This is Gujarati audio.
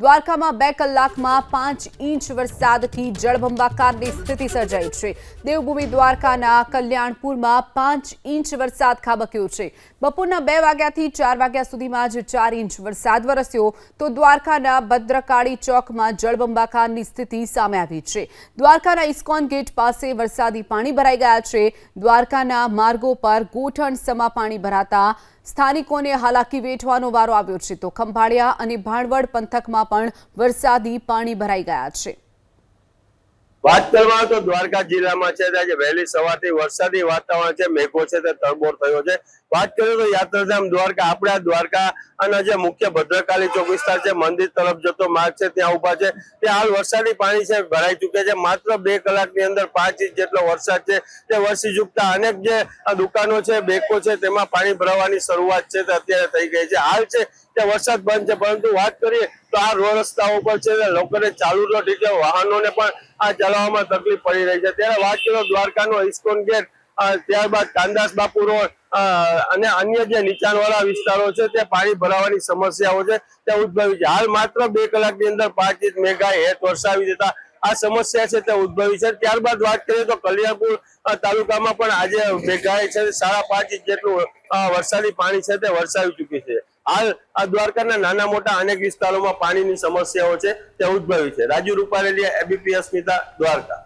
દ્વારકામાં બે કલાકમાં પાંચ ઇંચ વરસાદથી જળબંબાકારની સ્થિતિ સર્જાઈ છે. દેવભૂમિ દ્વારકાના કલ્યાણપુરમાં પાંચ ઇંચ વરસાદ ખાબક્યો છે. બપોરના બે વાગ્યાથી ચાર વાગ્યા સુધીમાં જ ચાર ઇંચ વરસાદ વરસ્યો તો દ્વારકાના ભદ્રકાળી ચોકમાં જળબંબાકારની સ્થિતિ સામે આવી છે. દ્વારકાના ઇસ્કોન ગેટ પાસે વરસાદી પાણી ભરાઈ ગયા છે. દ્વારકાના માર્ગો પર ગોઠણ સમા પાણી ભરાતા સ્થાનિકોને હાલાકી વેઠવાનો વારો આવ્યો છે તો ખંભાળિયા અને ભાણવડ પંથકમાં પણ વરસાદી પાણી ભરાઈ ગયા છે. વાત કરવામાં તો દ્વારકા જિલ્લામાં છે. આજે વહેલી સવારથી વરસાદી વાતાવરણ છે. મેઘો છે તે તરબોળ થયો છે. વાત કરીએ તો યાત્રાધામ દ્વારકા. આપણા દ્વારકા અને જે મુખ્ય ભદ્રકાલી ચોક વિસ્તાર છે, મંદિર તરફ જતો માર્ગ છે, ત્યાં ઊભા છે. ત્યાં હાલ વરસાદી પાણી છે, ભરાઈ ચુક્યા છે. માત્ર બે કલાકની અંદર પાંચ ઇંચ જેટલો વરસાદ છે તે વરસી ચૂકતા અનેક જે દુકાનો છે, બેકો છે, તેમાં પાણી ભરાવાની શરૂઆત છે તે અત્યારે થઈ ગઈ છે. હાલ છે તે વરસાદ બંધ છે. પરંતુ વાત કરીએ તો આ રોડ રસ્તાઓ પર છે લોકોને ચાલુ નો ઠીક વાહનોને પણ આ ચલાવવામાં તકલીફ પડી રહી છે. ત્યારે વાત કરો દ્વારકાનો ઇસ્કોન ગેટ ત્યારબાદ કાંદાસ બાપુ રોડ અને અન્ય જે નીચાણવાળા વિસ્તારો છે તે પાણી ભરાવાની સમસ્યાઓ છે. તે ઉદ્ભવી છે. હાલ માત્ર બે કલાકની અંદર પાંચ ઇંચ મેઘા હેત વરસાવી દેતા આ સમસ્યા છે તે ઉદ્ભવી છે. ત્યારબાદ વાત કરીએ તો કલ્યાણપુર તાલુકામાં પણ આજે મેઘાએ છે સાડા પાંચ ઇંચ જેટલું વરસાદી પાણી છે તે વરસાવી ચૂકી છે હાલ આ દ્વારકાના નાના મોટા અનેક વિસ્તારોમાં પાણીની સમસ્યાઓ છે તે ઉદ્ભવી છે. રાજુ રૂપારેલિયા એબીપી અસ્મિતા દ્વારકા.